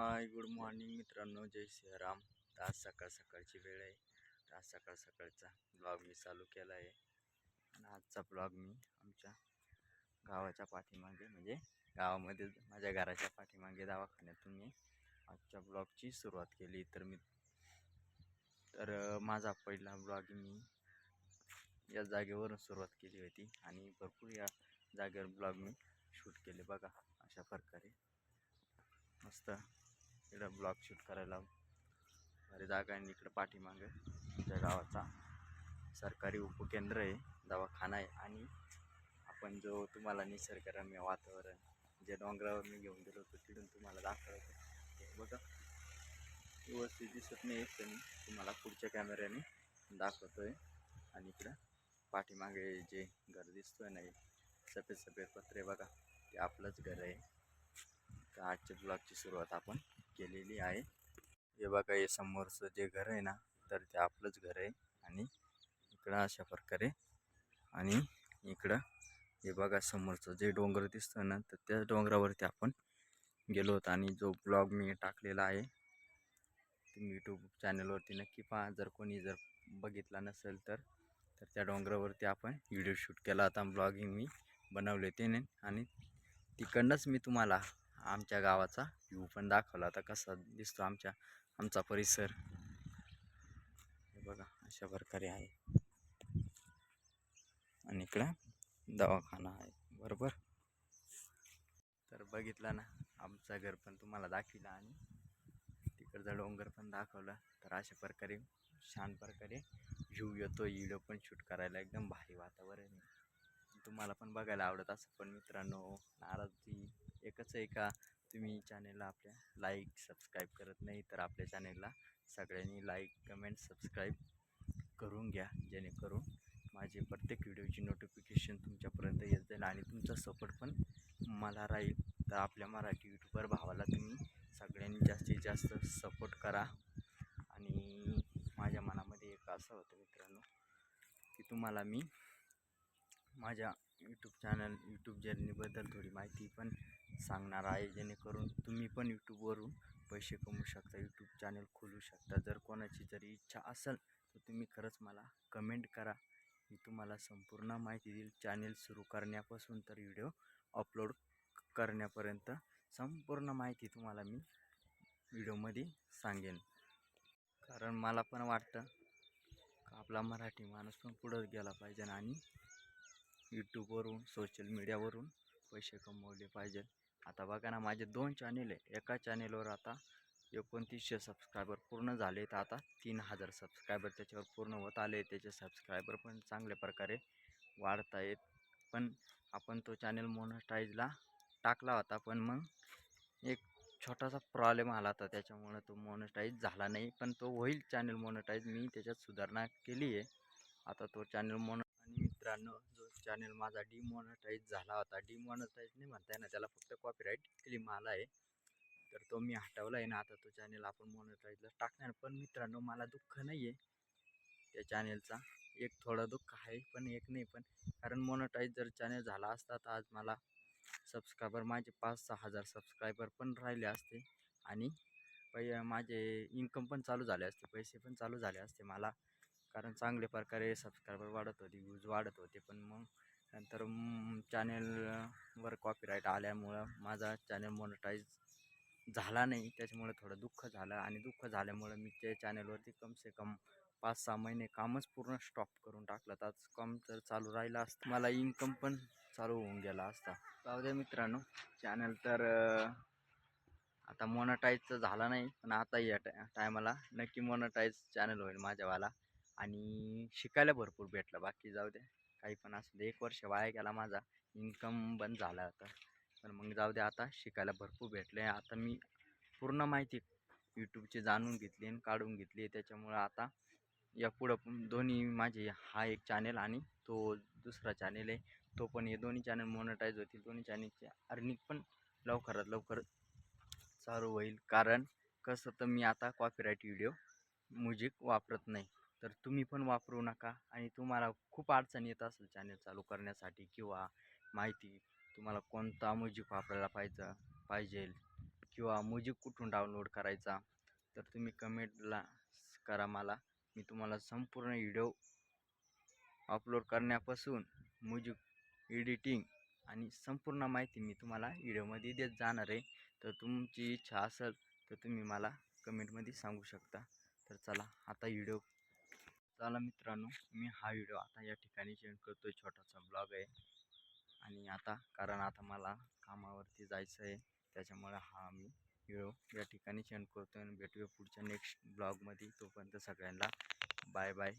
Hi good morning मित्रांनो. जय श्रीराम तर आज सकाळ सकाळची वेळ आहे. तर आज सकाळ सकाळचा ब्लॉग मी चालू केला आहे. आणि आजचा ब्लॉग मी आमच्या गावाच्या पाठीमागे म्हणजे गावामध्ये माझ्या घराच्या पाठीमागे दवाखान्यातून मी आजच्या ब्लॉगची सुरुवात केली. तर मी तर माझा पहिला ब्लॉग मी या जागेवरून सुरुवात केली होती. आणि भरपूर या जागेवर ब्लॉग मी शूट केले बघा अशा प्रकारे. मस्त. इकडं ब्लॉग शूट करायला. भारी जागा आहे आणि इकडं पाठीमागं आमच्या गावाचा. सरकारी उपकेंद्र आहे दवाखाना आहे. आणि आपण जो तुम्हाला निसर्गरम्य वातावरण जे डोंगरावर मी घेऊन गेलो होतो तिथून तुम्हाला दाखवतो होतं. बघा. व्यवस्थित दिसत नाही तर मी तुम्हाला पुढच्या कॅमेऱ्याने दाखवतो आहे आणि इकडं पाठीमागे जे घर दिसतोय ना हे सफेद सफेद पत्रे बघा. ते आपलंच घर आहे. तर आजच्या ब्लॉगची सुरुवात आपण केलेली आहे. हे बघा हे समोरचं जे घर आहे ना तर ते आपलंच घर आहे. आणि इकडं अशा प्रकारे आणि इकडं हे बघा समोरचं जे डोंगर दिसतं ना तर त्या डोंगरावरती आपण गेलो होतो. आणि जो ब्लॉग मी टाकलेला आहे तुम्ही यूट्यूब चॅनलवरती नक्की पहा. जर कोणी जर बघितला नसेल तर तर त्या डोंगरावरती आपण व्हिडिओ शूट केला होता. ब्लॉगिंग मी बनवले होते आणि तिकडनंच मी तुम्हाला आमच्या गावाचा व्ह्यू पण दाखवला. आता कसा दिसतो आमच्या आमचा परिसर. हे बघा अशा प्रकारे आहे. आणि इकडं दवाखाना आहे. बरोबर? तर बघितलं ना आमचं घर पण तुम्हाला दाखविला आणि तिकडचा डोंगर पण दाखवलं. तर अशा प्रकारे छान प्रकारे व्ह्यू येतो व्हिडिओ पण शूट करायला एकदम भारी वातावरण आहे. तुम्हाला पण बघायला आवडत असं पण मित्रांनो नाराजी. एकच आहे का तुम्ही चॅनेलला आपल्या लाईक सबस्क्राईब करत नाही तर आपल्या चॅनेलला सगळ्यांनी लाईक कमेंट सबस्क्राईब करून घ्या. जेणेकरून माझे प्रत्येक व्हिडिओची नोटिफिकेशन तुमच्यापर्यंत येत जाईल आणि तुमचा सपोर्ट पण मला राहील. तर आपल्या मराठी यूट्यूबर भावाला तुम्ही सगळ्यांनी जास्तीत जास्त सपोर्ट करा. आणि माझ्या मनामध्ये एक असं होतं मित्रांनो की तुम्हाला मी माझ्या यूट्यूब चॅनल यूट्यूब जर्नीबद्दल थोडी माहिती पण सांगणार आहे जेणेकरून तुम्ही पण यूट्यूबवरून पैसे कमवू शकता यूट्यूब चॅनल खोलू शकता. जर कोणाची जरी इच्छा असेल तर तुम्ही खरंच मला कमेंट करा. मी तुम्हाला संपूर्ण माहिती देईल. चॅनेल सुरू करण्यापासून तर व्हिडिओ अपलोड करण्यापर्यंत संपूर्ण माहिती तुम्हाला मी व्हिडिओमध्ये सांगेन. कारण मला पण वाटतं का आपला मराठी माणूस पण पुढं गेला पाहिजे आणि यूट्यूबवरून सोशल मीडियावरून पैसे कमवले पाहिजे आता बघा ना माझे दोन चॅनेल आहे. एका चॅनेलवर आता एकोणतीसशे सबस्क्रायबर पूर्ण झाले तर आता तीन हजार सबस्क्रायबर त्याच्यावर पूर्ण होत आले त्याचे सबस्क्रायबर पण चांगल्या प्रकारे वाढत आहेत. पण आपण तो चॅनेल मोनोटाईजला टाकला होता. पण मग एक छोटासा प्रॉब्लेम आला होता. त्याच्यामुळं तो मोनोटाईज झाला नाही. पण तो होईल चॅनल मोनोटाईज मी त्याच्यात सुधारणा केली आहे. आता तो चॅनल मोनो मित्रांनो जो चॅनल माझा डिमॉनिटाईज झाला होता. डिमॉनिटाईज नाही म्हणता येणार त्याला फक्त कॉपीराईट क्लेम आला आहे. तर तो मी हटवला आहे ना आता तो चॅनल आपण मॉनिटाईजला टाकणार. पण मित्रांनो मला दुःख नाही आहे त्या चॅनेलचा एक थोडं दुःख आहे पण एक नाही. पण कारण मोनोटाईज जर चॅनल झाला असता तर आज मला सबस्क्रायबर माझे पाच सहा हजार सबस्क्रायबर पण राहिले असते. आणि पै माझे इन्कम पण चालू झाले असते पैसे पण चालू झाले असते मला. कारण चांगल्या प्रकारे सबस्क्रायबर वाढत होते व्ह्यूज वाढत होते. पण मग नंतर चॅनेलवर कॉपीराईट आल्यामुळं माझा चॅनल मोनोटाईज झाला नाही. त्याच्यामुळे थोडं दुःख झालं आणि दुःख झाल्यामुळं मी त्या चॅनलवरती कम से कम पाच सहा महिने कामच पूर्ण स्टॉप करून टाकलं. तर आज काम जर चालू राहिलं असतं. मला इन्कम पण चालू होऊन गेला असता. जाऊ द्या मित्रांनो चॅनल तर आता मोनोटाईजचं झाला नाही. पण आता या टाय टायमाला नक्की मोनोटाईज चॅनल होईल माझ्यावाला. आणि शिकायला भरपूर भेटलं. बाकी जाऊ दे. काही पण असू दे. एक वर्ष वाया गेला माझा इन्कम बंद झाला आता पण मग जाऊ दे आता. शिकायला भरपूर भेटलं आहे आता मी पूर्ण माहिती यूट्यूबची जाणून घेतली आणि काढून घेतली. त्याच्यामुळं आता या पुढं पण दोन्ही माझे हा एक चॅनेल आणि तो दुसरा चॅनेल आहे. तो पण हे दोन्ही चॅनल मोनटाईज होतील. दोन्ही चॅनेलचे अर्निंग पण लवकरात लवकर चालू होईल. कारण कसं तर मी आता कॉपीराईट व्हिडिओ म्युझिक वापरत नाही. तर तुम्ही पण वापरू नका आणि तुम्हाला खूप अडचण येत असेल चॅनल चालू करण्यासाठी किंवा माहिती तुम्हाला कोणता म्युझिक वापरायला पाहिजे पाहिजे किंवा म्युझिक कुठून डाउनलोड करायचा तर तुम्ही कमेंटला करा मला. मी तुम्हाला संपूर्ण व्हिडिओ अपलोड करण्यापासून म्युझिक एडिटिंग आणि संपूर्ण माहिती मी तुम्हाला व्हिडिओमध्ये देत जाणार आहे. तर तुमची इच्छा असेल तर तुम्ही मला कमेंटमध्ये सांगू शकता. तर चला आता व्हिडिओ चला मित्रांनो मी हा व्हिडिओ आता या ठिकाणी सेंड करतो आहे छोटासा ब्लॉग आहे. आणि आता कारण आता मला कामावरती जायचं आहे. त्याच्यामुळे हा मी व्हिडिओ या ठिकाणी सेंड करतो आहे आणि भेटूया पुढच्या नेक्स्ट ब्लॉगमध्ये. तोपर्यंत सगळ्यांना बाय बाय.